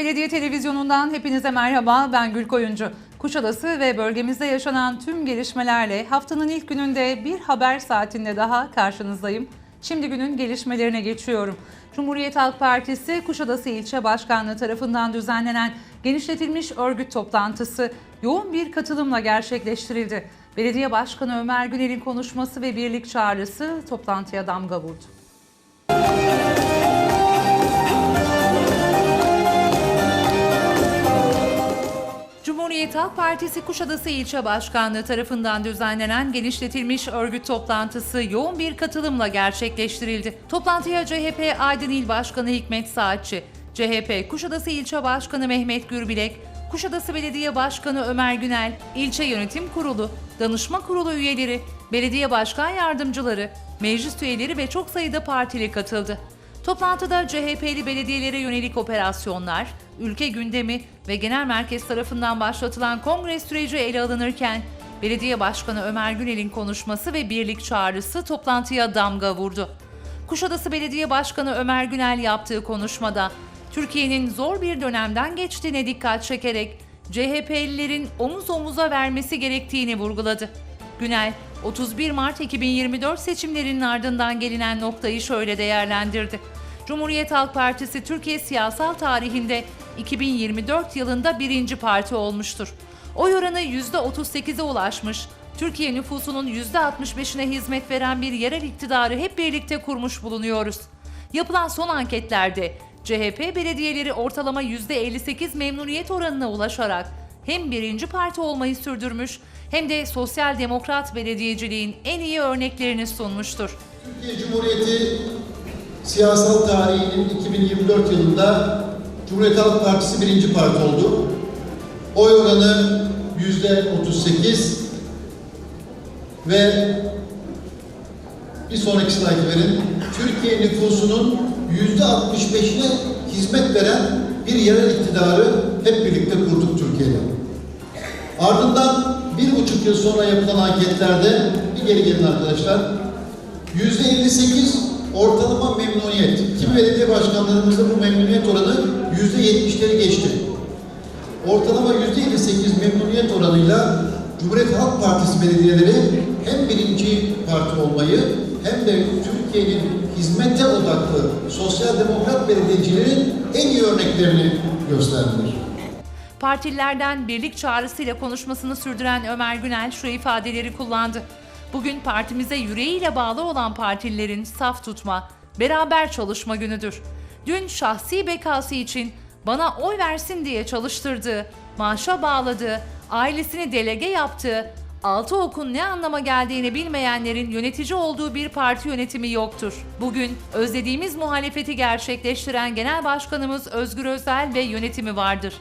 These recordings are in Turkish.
Belediye Televizyonu'ndan hepinize merhaba. Ben Gül Koyuncu. Kuşadası ve bölgemizde yaşanan tüm gelişmelerle haftanın ilk gününde bir haber saatinde daha karşınızdayım. Şimdi günün gelişmelerine geçiyorum. Cumhuriyet Halk Partisi Kuşadası İlçe Başkanlığı tarafından düzenlenen genişletilmiş örgüt toplantısı yoğun bir katılımla gerçekleştirildi. Belediye Başkanı Ömer Günel'in konuşması ve birlik çağrısı toplantıya damga vurdu. Cumhuriyet Halk Partisi Kuşadası İlçe Başkanlığı tarafından düzenlenen genişletilmiş örgüt toplantısı yoğun bir katılımla gerçekleştirildi. Toplantıya CHP Aydın İl Başkanı Hikmet Saatçi, CHP Kuşadası İlçe Başkanı Mehmet Gürbilek, Kuşadası Belediye Başkanı Ömer Günel, İlçe Yönetim Kurulu, Danışma Kurulu üyeleri, belediye başkan yardımcıları, meclis üyeleri ve çok sayıda partili katıldı. Toplantıda CHP'li belediyelere yönelik operasyonlar, ülke gündemi ve genel merkez tarafından başlatılan kongre süreci ele alınırken Belediye Başkanı Ömer Günel'in konuşması ve birlik çağrısı toplantıya damga vurdu. Kuşadası Belediye Başkanı Ömer Günel yaptığı konuşmada Türkiye'nin zor bir dönemden geçtiğine dikkat çekerek CHP'lilerin omuz omuza vermesi gerektiğini vurguladı. Günel, 31 Mart 2024 seçimlerinin ardından gelinen noktayı şöyle değerlendirdi. Cumhuriyet Halk Partisi Türkiye siyasal tarihinde 2024 yılında birinci parti olmuştur. Oy oranı %38'e ulaşmış, Türkiye nüfusunun %65'ine hizmet veren bir yerel iktidarı hep birlikte kurmuş bulunuyoruz. Yapılan son anketlerde CHP belediyeleri ortalama %58 memnuniyet oranına ulaşarak hem birinci parti olmayı sürdürmüş hem de sosyal demokrat belediyeciliğin en iyi örneklerini sunmuştur. Türkiye Cumhuriyeti siyasal tarihinin 2024 yılında Cumhuriyet Halk Partisi birinci parti oldu. Oy oranı yüzde 38 ve bir sonraki slide verin. Türkiye nüfusunun yüzde 65'ine hizmet veren bir yerel iktidarı hep birlikte kurduk Türkiye'de. Ardından bir buçuk yıl sonra yapılan anketlerde bir geri gelin arkadaşlar. Yüzde 58 ortalama memnuniyet. Kimi belediye başkanlarımızda bu memnuniyet oranı yüzde 70'leri geçti. Ortalama yüzde 58 memnuniyet oranıyla Cumhuriyet Halk Partisi belediyeleri hem birinci parti olmayı hem de Türkiye'nin hizmete odaklı sosyal demokrat belediyecilerin en iyi örneklerini gösterdiler. Partililerden birlik çağrısıyla konuşmasını sürdüren Ömer Günel şu ifadeleri kullandı. Bugün partimize yüreğiyle bağlı olan partililerin saf tutma, beraber çalışma günüdür. Dün şahsi bekası için bana oy versin diye çalıştırdığı, maaşa bağladığı, ailesini delege yaptığı, altı okun ne anlama geldiğini bilmeyenlerin yönetici olduğu bir parti yönetimi yoktur. Bugün özlediğimiz muhalefeti gerçekleştiren Genel Başkanımız Özgür Özel ve yönetimi vardır.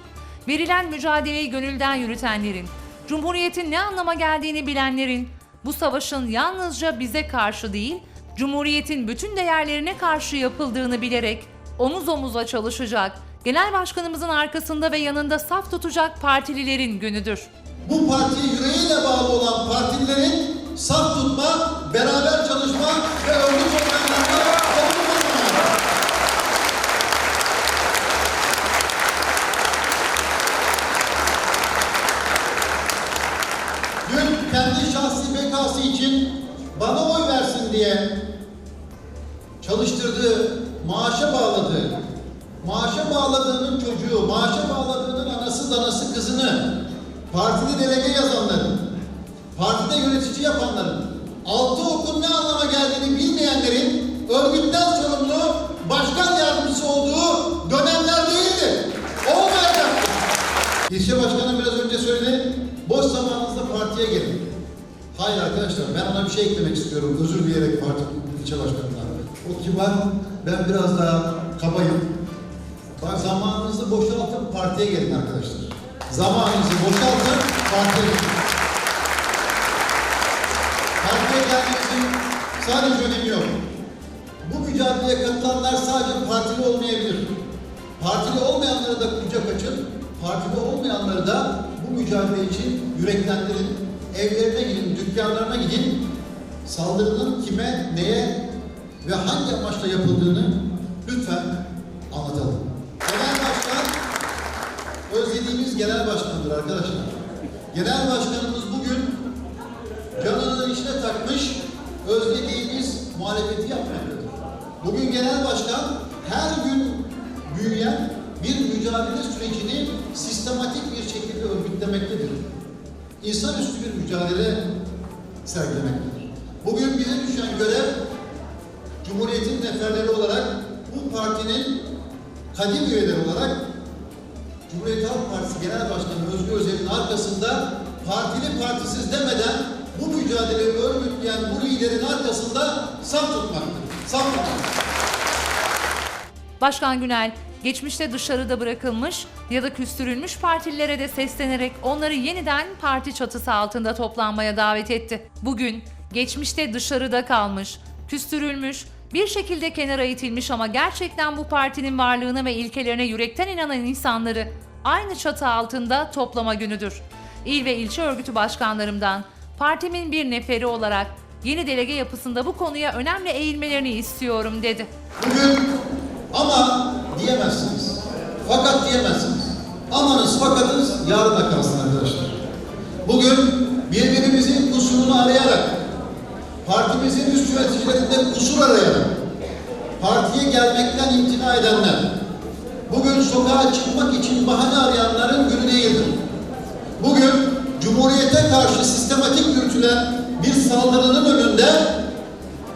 Verilen mücadeleyi gönülden yürütenlerin, Cumhuriyetin ne anlama geldiğini bilenlerin, bu savaşın yalnızca bize karşı değil, Cumhuriyetin bütün değerlerine karşı yapıldığını bilerek omuz omuza çalışacak, Genel Başkanımızın arkasında ve yanında saf tutacak partililerin günüdür. Bu partiye yüreğiyle bağlı olan partililerin saf tutma, beraber çalışma ve örgüt organlarında kabul olma. Dün kendi şahsi bekası için bana oy versin diye çalıştırdığı, maaşa bağladığı, maaşa bağladığının çocuğu, maaşa bağladığının anası danası kızını, partide delege yazanların, partide yönetici yapanların, altı okun ne anlama geldiğini bilmeyenlerin örgütten sorumlu başkan yardımcısı olduğu dönemler değildi. Olmayacak. İlçe başkanı biraz önce söyledi, boş zamanınızda partiye gelin. Hayır arkadaşlar ben ona bir şey eklemek istiyorum. Özür dileyerek parti ilçe başkanına. O kibar, ben biraz daha kabayım. Bak zamanınızı boşaltın partiye gelin arkadaşlar. Zamanınızı boşaltın partiye gelin. Partiye gelmenizin sadece önemi yok. Bu mücadeleye katılanlar sadece partili olmayabilir. Partili olmayanları da kucak açın. Partili olmayanları da bu mücadele için yüreklendirin. Evlerine gidin, dükkanlarına gidin. Saldırının kime, neye ve hangi amaçla yapıldığını lütfen anlatalım. Genel Başkan genel başkanıdır arkadaşlar. Genel başkanımız bugün canını içine takmış, özlediğimiz muhalefeti yapmaktadır. Bugün genel başkan her gün büyüyen bir mücadele sürecini sistematik bir şekilde örgütlemektedir. İnsanüstü bir mücadele sergilemektedir. Bugün bize düşen görev Cumhuriyet'in neferleri olarak bu partinin kadim üyeleri olarak Cumhuriyet Halk Partisi Genel Başkanı Özgür Özel'in arkasında partili partisiz demeden bu mücadeleyi örgütleyen bu liderin arkasında saf tutmaktır. Saf tutmaktır. Başkan Günel, geçmişte dışarıda bırakılmış ya da küstürülmüş partililere de seslenerek onları yeniden parti çatısı altında toplanmaya davet etti. Bugün geçmişte dışarıda kalmış, küstürülmüş, bir şekilde kenara itilmiş ama gerçekten bu partinin varlığına ve ilkelerine yürekten inanan insanları aynı çatı altında toplama günüdür. İl ve ilçe örgütü başkanlarımdan partimin bir neferi olarak yeni delege yapısında bu konuya önemli eğilmelerini istiyorum dedi. Bugün ama diyemezsiniz. Fakat diyemezsiniz. Amanız fakatınız yarına kalsın arkadaşlar. Bugün birbirimizin kusurunu arayarak, partimizin üst yöneticilerinde kusur arayarak, partiye gelmekten imtina edenler, bugün sokağa çıkmak için bahane arayanların günü değildir. Bugün Cumhuriyete karşı sistematik yürütülen bir saldırının önünde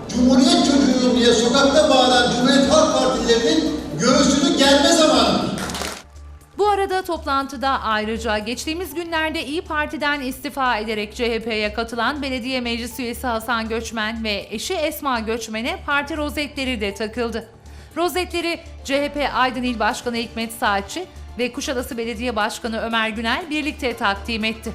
Cumhuriyet çocuğuyum diye sokakta bağıran Cumhuriyet Halk Partililerinin göğsünü gelme zamanıdır. Arada toplantıda ayrıca geçtiğimiz günlerde İyi Parti'den istifa ederek CHP'ye katılan belediye meclis üyesi Hasan Göçmen ve eşi Esma Göçmen'e parti rozetleri de takıldı. Rozetleri CHP Aydın İl Başkanı Hikmet Saatçi ve Kuşadası Belediye Başkanı Ömer Günel birlikte takdim etti.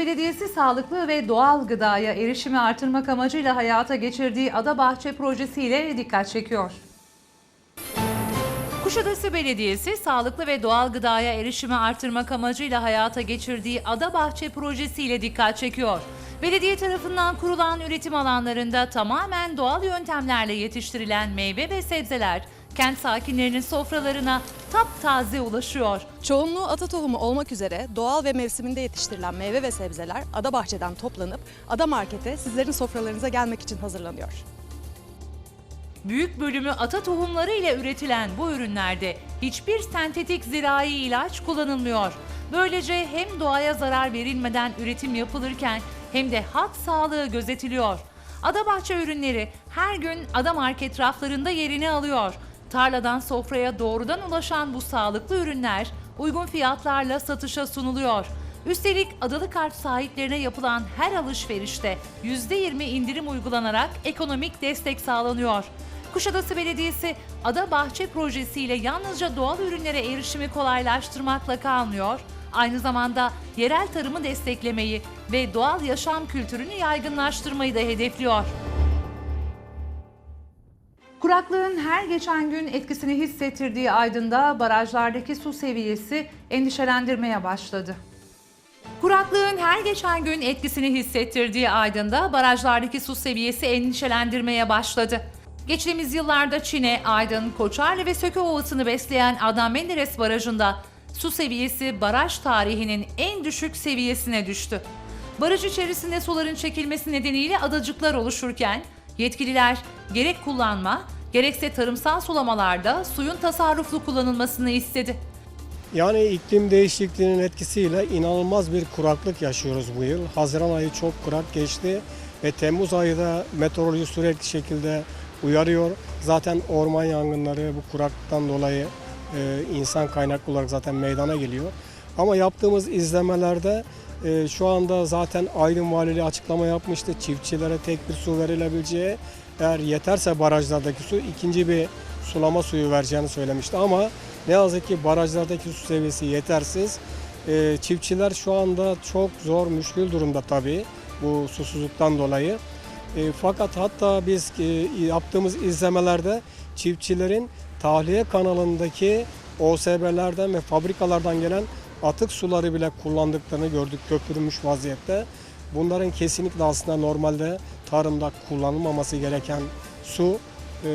Belediyesi sağlıklı ve doğal gıdaya erişimi artırmak amacıyla hayata geçirdiği Ada Bahçe projesiyle dikkat çekiyor. Kuşadası Belediyesi sağlıklı ve doğal gıdaya erişimi artırmak amacıyla hayata geçirdiği Ada Bahçe projesiyle dikkat çekiyor. Belediye tarafından kurulan üretim alanlarında tamamen doğal yöntemlerle yetiştirilen meyve ve sebzeler kent sakinlerinin sofralarına taptaze ulaşıyor. Çoğunluğu ata tohumu olmak üzere doğal ve mevsiminde yetiştirilen meyve ve sebzeler ada bahçeden toplanıp ada markete sizlerin sofralarınıza gelmek için hazırlanıyor. Büyük bölümü ata tohumları ile üretilen bu ürünlerde hiçbir sentetik zirai ilaç kullanılmıyor. Böylece hem doğaya zarar verilmeden üretim yapılırken hem de halk sağlığı gözetiliyor. Adabahçe ürünleri her gün Ada Market raflarında yerini alıyor. Tarladan sofraya doğrudan ulaşan bu sağlıklı ürünler uygun fiyatlarla satışa sunuluyor. Üstelik adalı kart sahiplerine yapılan her alışverişte %20 indirim uygulanarak ekonomik destek sağlanıyor. Kuşadası Belediyesi Ada Bahçe projesiyle yalnızca doğal ürünlere erişimi kolaylaştırmakla kalmıyor, aynı zamanda yerel tarımı desteklemeyi ve doğal yaşam kültürünü yaygınlaştırmayı da hedefliyor. Kuraklığın her geçen gün etkisini hissettirdiği Aydın'da barajlardaki su seviyesi endişelendirmeye başladı. Kuraklığın her geçen gün etkisini hissettirdiği Aydın'da barajlardaki su seviyesi endişelendirmeye başladı. Geçtiğimiz yıllarda Çin'e, Aydın, Koçarlı ve Söke Ovası'nı besleyen Adnan Menderes Barajı'nda su seviyesi baraj tarihinin en düşük seviyesine düştü. Baraj içerisinde suların çekilmesi nedeniyle adacıklar oluşurken yetkililer gerek kullanma gerekse tarımsal sulamalarda suyun tasarruflu kullanılmasını istedi. Yani iklim değişikliğinin etkisiyle inanılmaz bir kuraklık yaşıyoruz bu yıl. Haziran ayı çok kurak geçti ve Temmuz ayı da meteoroloji sürekli şekilde uyarıyor. Zaten orman yangınları bu kuraklıktan dolayı e, insan kaynaklı olarak zaten meydana geliyor. Ama yaptığımız izlemelerde e, şu anda zaten Aydın Valiliği açıklama yapmıştı. Çiftçilere tek bir su verilebileceği eğer yeterse barajlardaki su ikinci bir sulama suyu vereceğini söylemişti ama ne yazık ki barajlardaki su seviyesi yetersiz. Ee, çiftçiler şu anda çok zor, müşkül durumda tabii bu susuzluktan dolayı. Ee, fakat hatta biz e, yaptığımız izlemelerde çiftçilerin tahliye kanalındaki OSB'lerden ve fabrikalardan gelen atık suları bile kullandıklarını gördük köpürmüş vaziyette. Bunların kesinlikle aslında normalde tarımda kullanılmaması gereken su. E,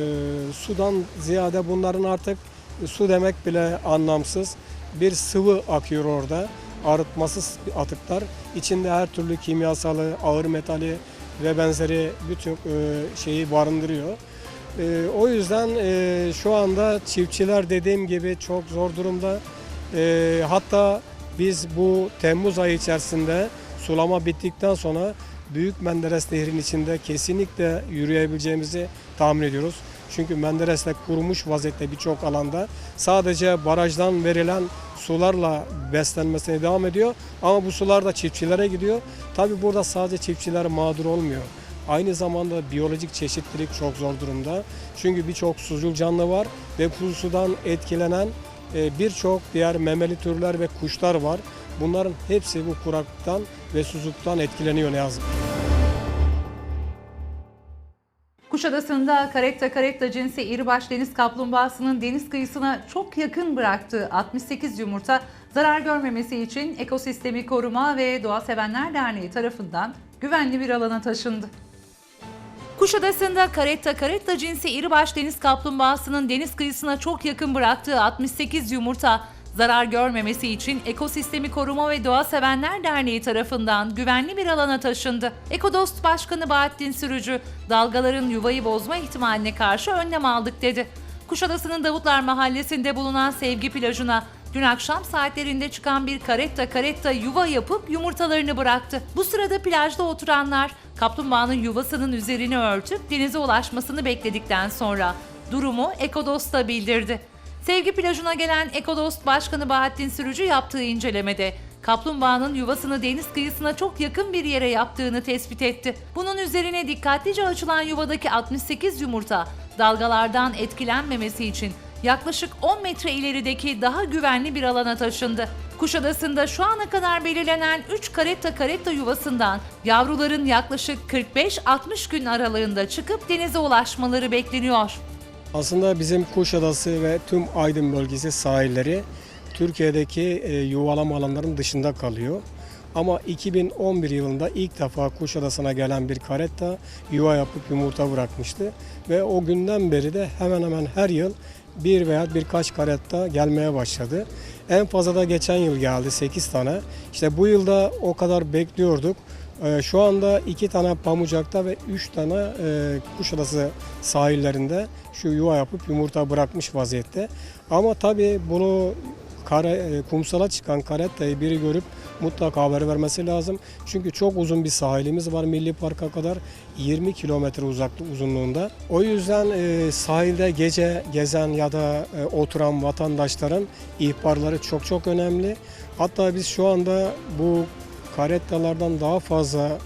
sudan ziyade bunların artık su demek bile anlamsız. Bir sıvı akıyor orada. Arıtmasız atıklar. İçinde her türlü kimyasalı, ağır metali ve benzeri bütün e, şeyi barındırıyor. E, o yüzden e, şu anda çiftçiler dediğim gibi çok zor durumda. E, hatta biz bu Temmuz ayı içerisinde sulama bittikten sonra Büyük Menderes Nehri'nin içinde kesinlikle yürüyebileceğimizi tahmin ediyoruz. Çünkü Menderes'te kurumuş vaziyette birçok alanda sadece barajdan verilen sularla beslenmesine devam ediyor. Ama bu sular da çiftçilere gidiyor. Tabi burada sadece çiftçiler mağdur olmuyor. Aynı zamanda biyolojik çeşitlilik çok zor durumda. Çünkü birçok sucul canlı var ve bu sudan etkilenen e, birçok diğer memeli türler ve kuşlar var. Bunların hepsi bu kuraklıktan ve susuzluktan etkileniyor ne yazık. Kuşadası'nda karetta karetta cinsi iribaş deniz kaplumbağasının deniz kıyısına çok yakın bıraktığı 68 yumurta zarar görmemesi için Ekosistemi Koruma ve Doğa Sevenler Derneği tarafından güvenli bir alana taşındı. Kuşadası'nda karetta karetta cinsi iribaş deniz kaplumbağasının deniz kıyısına çok yakın bıraktığı 68 yumurta zarar görmemesi için Ekosistemi Koruma ve Doğa Sevenler Derneği tarafından güvenli bir alana taşındı. Ekodost Başkanı Bahattin Sürücü, dalgaların yuvayı bozma ihtimaline karşı önlem aldık dedi. Kuşadası'nın Davutlar Mahallesi'nde bulunan Sevgi Plajı'na dün akşam saatlerinde çıkan bir karetta karetta yuva yapıp yumurtalarını bıraktı. Bu sırada plajda oturanlar kaplumbağanın yuvasının üzerini örtüp denize ulaşmasını bekledikten sonra durumu Ekodost'a bildirdi. Sevgi plajına gelen Ekodost Başkanı Bahattin Sürücü yaptığı incelemede kaplumbağanın yuvasını deniz kıyısına çok yakın bir yere yaptığını tespit etti. Bunun üzerine dikkatlice açılan yuvadaki 68 yumurta dalgalardan etkilenmemesi için yaklaşık 10 metre ilerideki daha güvenli bir alana taşındı. Kuşadası'nda şu ana kadar belirlenen 3 karetta karetta yuvasından yavruların yaklaşık 45-60 gün aralığında çıkıp denize ulaşmaları bekleniyor. Aslında bizim Kuşadası ve tüm Aydın bölgesi sahilleri Türkiye'deki e, yuvalama alanlarının dışında kalıyor. Ama 2011 yılında ilk defa Kuşadası'na gelen bir karetta yuva yapıp yumurta bırakmıştı. Ve o günden beri de hemen hemen her yıl bir veya birkaç karetta gelmeye başladı. En fazla da geçen yıl geldi 8 tane. İşte bu yılda o kadar bekliyorduk. Ee, Şu anda iki tane Pamucak'ta ve üç tane e, Kuşadası sahillerinde şu yuva yapıp yumurta bırakmış vaziyette. Ama tabii bunu kare, e, kumsala çıkan karettayı biri görüp mutlaka haber vermesi lazım. Çünkü çok uzun bir sahilimiz var Milli Park'a kadar 20 kilometre uzaklık uzunluğunda. O yüzden e, sahilde gece gezen ya da oturan vatandaşların ihbarları çok çok önemli. Hatta biz şu anda bu karettalardan daha fazla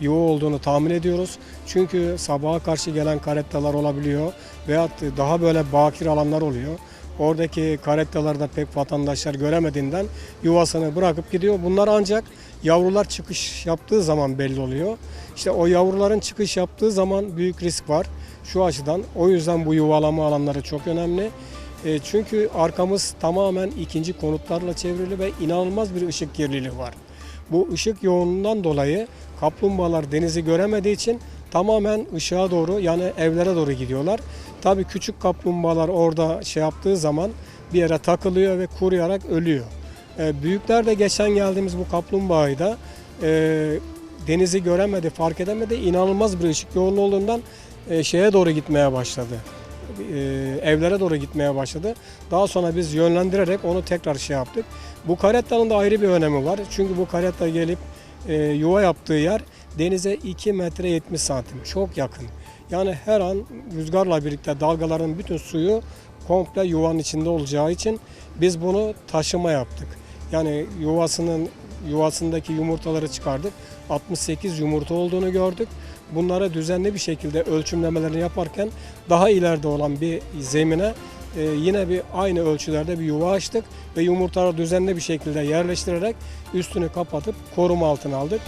yuva olduğunu tahmin ediyoruz. Çünkü sabaha karşı gelen karettalar olabiliyor veyahut daha böyle bakir alanlar oluyor. Oradaki karettalarda pek vatandaşlar göremediğinden yuvasını bırakıp gidiyor. Bunlar ancak yavrular çıkış yaptığı zaman belli oluyor. İşte o yavruların çıkış yaptığı zaman büyük risk var. Şu açıdan o yüzden bu yuvalama alanları çok önemli. E, çünkü arkamız tamamen ikinci konutlarla çevrili ve inanılmaz bir ışık kirliliği var. Bu ışık yoğunluğundan dolayı kaplumbağalar denizi göremediği için tamamen ışığa doğru yani evlere doğru gidiyorlar. Tabii küçük kaplumbağalar orada şey yaptığı zaman bir yere takılıyor ve kuruyarak ölüyor. E, büyükler de geçen geldiğimiz bu kaplumbağayı da e, denizi göremedi, fark edemedi. İnanılmaz bir ışık yoğunluğu olduğundan e, şeye doğru gitmeye başladı. E, evlere doğru gitmeye başladı. Daha sonra biz yönlendirerek onu tekrar şey yaptık. Bu karettanın da ayrı bir önemi var. Çünkü bu karetta gelip e, yuva yaptığı yer denize 2 metre 70 santim. Çok yakın. Yani her an rüzgarla birlikte dalgaların bütün suyu komple yuvanın içinde olacağı için biz bunu taşıma yaptık. Yani yuvasının yuvasındaki yumurtaları çıkardık. 68 yumurta olduğunu gördük. Bunları düzenli bir şekilde ölçümlemelerini yaparken daha ileride olan bir zemine e, yine bir aynı ölçülerde bir yuva açtık ve yumurtaları düzenli bir şekilde yerleştirerek üstünü kapatıp koruma altına aldık.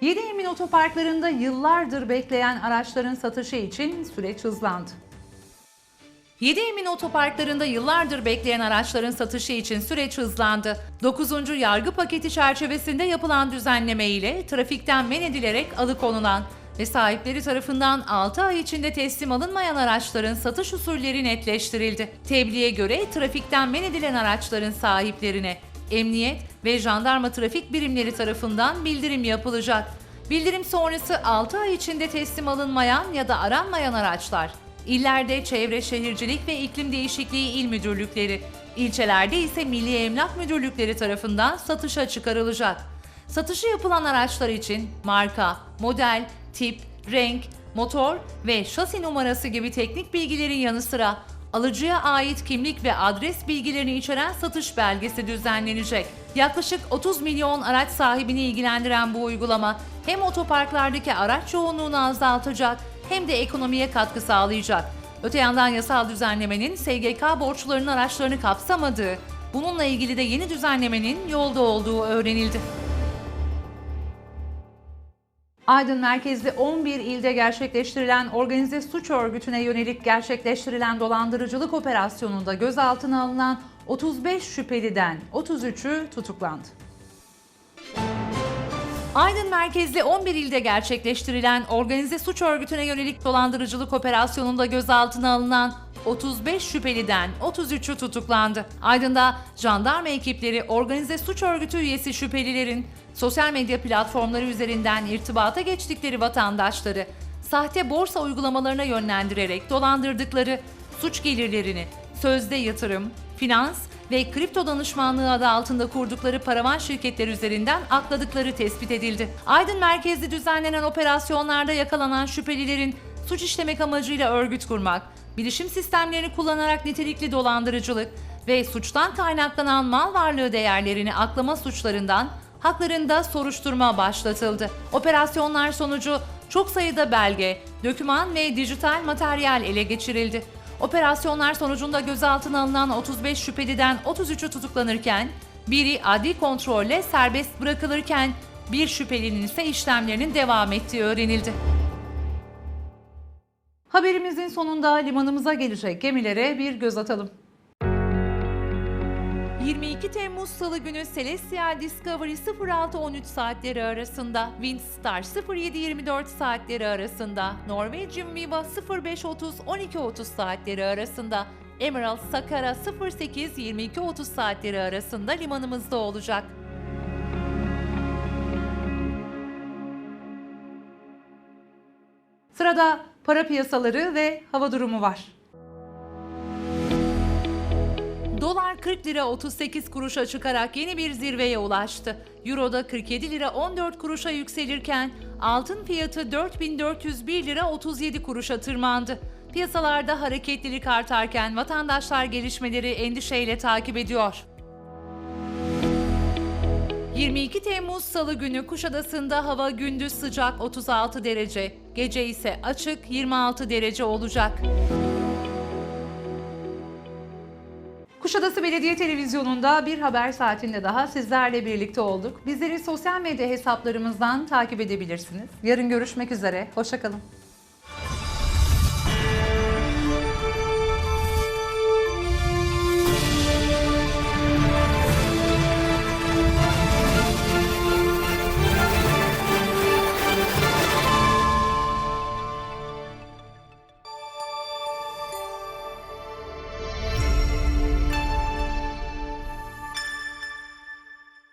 Yeni Emin otoparklarında yıllardır bekleyen araçların satışı için süreç hızlandı. 7 Emin otoparklarında yıllardır bekleyen araçların satışı için süreç hızlandı. 9. yargı paketi çerçevesinde yapılan düzenleme ile trafikten men edilerek alıkonulan ve sahipleri tarafından 6 ay içinde teslim alınmayan araçların satış usulleri netleştirildi. Tebliğe göre trafikten men edilen araçların sahiplerine emniyet ve jandarma trafik birimleri tarafından bildirim yapılacak. Bildirim sonrası 6 ay içinde teslim alınmayan ya da aranmayan araçlar İllerde Çevre Şehircilik ve İklim Değişikliği İl Müdürlükleri, ilçelerde ise Milli Emlak Müdürlükleri tarafından satışa çıkarılacak. Satışı yapılan araçlar için marka, model, tip, renk, motor ve şasi numarası gibi teknik bilgilerin yanı sıra alıcıya ait kimlik ve adres bilgilerini içeren satış belgesi düzenlenecek. Yaklaşık 30 milyon araç sahibini ilgilendiren bu uygulama hem otoparklardaki araç yoğunluğunu azaltacak hem de ekonomiye katkı sağlayacak. Öte yandan yasal düzenlemenin SGK borçlularının araçlarını kapsamadığı, bununla ilgili de yeni düzenlemenin yolda olduğu öğrenildi. Aydın merkezli 11 ilde gerçekleştirilen organize suç örgütüne yönelik gerçekleştirilen dolandırıcılık operasyonunda gözaltına alınan 35 şüpheliden 33'ü tutuklandı. Aydın merkezli 11 ilde gerçekleştirilen organize suç örgütüne yönelik dolandırıcılık operasyonunda gözaltına alınan 35 şüpheliden 33'ü tutuklandı. Aydın'da jandarma ekipleri organize suç örgütü üyesi şüphelilerin sosyal medya platformları üzerinden irtibata geçtikleri vatandaşları sahte borsa uygulamalarına yönlendirerek dolandırdıkları suç gelirlerini sözde yatırım, finans ve kripto danışmanlığı adı altında kurdukları paravan şirketler üzerinden akladıkları tespit edildi. Aydın merkezli düzenlenen operasyonlarda yakalanan şüphelilerin suç işlemek amacıyla örgüt kurmak, bilişim sistemlerini kullanarak nitelikli dolandırıcılık ve suçtan kaynaklanan mal varlığı değerlerini aklama suçlarından haklarında soruşturma başlatıldı. Operasyonlar sonucu çok sayıda belge, doküman ve dijital materyal ele geçirildi. Operasyonlar sonucunda gözaltına alınan 35 şüpheliden 33'ü tutuklanırken, biri adli kontrolle serbest bırakılırken bir şüphelinin ise işlemlerinin devam ettiği öğrenildi. Haberimizin sonunda limanımıza gelecek gemilere bir göz atalım. 22 Temmuz Salı günü Celestial Discovery 06-13 saatleri arasında, Windstar 07-24 saatleri arasında, Norwegian Viva 05-30-12-30 saatleri arasında, Emerald Sakara 08-22-30 saatleri arasında limanımızda olacak. Sırada para piyasaları ve hava durumu var. Dolar 40 lira 38 kuruşa çıkarak yeni bir zirveye ulaştı. Euro da 47 lira 14 kuruşa yükselirken altın fiyatı 4401 lira 37 kuruşa tırmandı. Piyasalarda hareketlilik artarken vatandaşlar gelişmeleri endişeyle takip ediyor. 22 Temmuz Salı günü Kuşadası'nda hava gündüz sıcak 36 derece, gece ise açık 26 derece olacak. Kuşadası Belediye Televizyonu'nda bir haber saatinde daha sizlerle birlikte olduk. Bizleri sosyal medya hesaplarımızdan takip edebilirsiniz. Yarın görüşmek üzere, hoşçakalın.